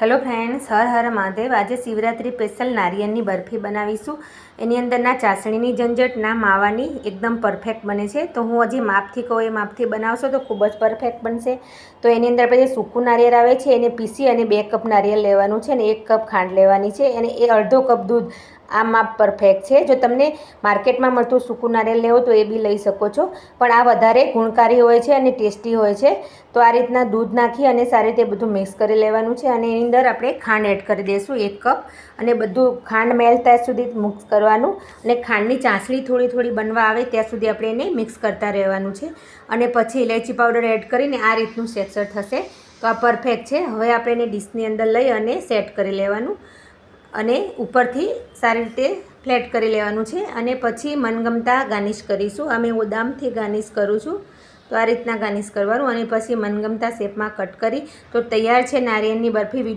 Hello friends, Har Har Mahadev. આજે Shivratri special નારિયેળની barfi બનાવીશું. એની અંદર ના ચાસણીની ઝંઝટ, ના માવાની, એકદમ પરફેક્ટ બને છે. તો હું હજી માપથી કહું, એ માપથી બનાવશો તો ખૂબ જ પરફેક્ટ બનશે. તો એની અંદર જે સૂકું નારિયેળ આવે છે, એને પીસી અને બે કપ નારિયેળ લેવાનું છે અને એક કપ ખાંડ લેવાની છે. અને એ અડધો કપ દૂધ આ માપ પરફેક્ટ છે. જો તમને માર્કેટમાં મળતું સૂકું નારિયેળ લેવો તો એ બી લઈ શકો છો. પણ આ વધારે ગુણકારી હોય છે અને ટેસ્ટી હોય છે. તો આ રીતના દૂધ નાખી અને સારી રીતે બધું મિક્સ કરી લેવાનું છે અને એની અંદર આપણે ખાંડ એડ કરી દઈશું એક કપ અને બધું ખાંડ મેલ્ટ ત્યાં સુધી મિક્સ કરવાનું. અને ખાંડની ચાસણી થોડી થોડી બનવા આવે ત્યાં સુધી આપણે એને મિક્સ કરતા રહેવાનું છે. અને પછી ઇલાયચી પાવડર એડ કરીને આ રીતનું સેક્સર થશે. તો આ પરફેક્ટ છે. હવે આપણે એને ડીશની અંદર લઈ અને સેટ કરી લેવાનું. અને ઉપરથી સારી રીતે ફ્લેટ કરી લેવાનું છે અને પછી મનગમતા ગાર્નિશ કરીશું. અમે ઉદામથી ગાર્નિશ કરું છું. તો આ રીતના ગાર્નિશ કરવાનું અને પછી મનગમતા શેપમાં કટ કરી. તો તૈયાર છે નારિયેળની બરફી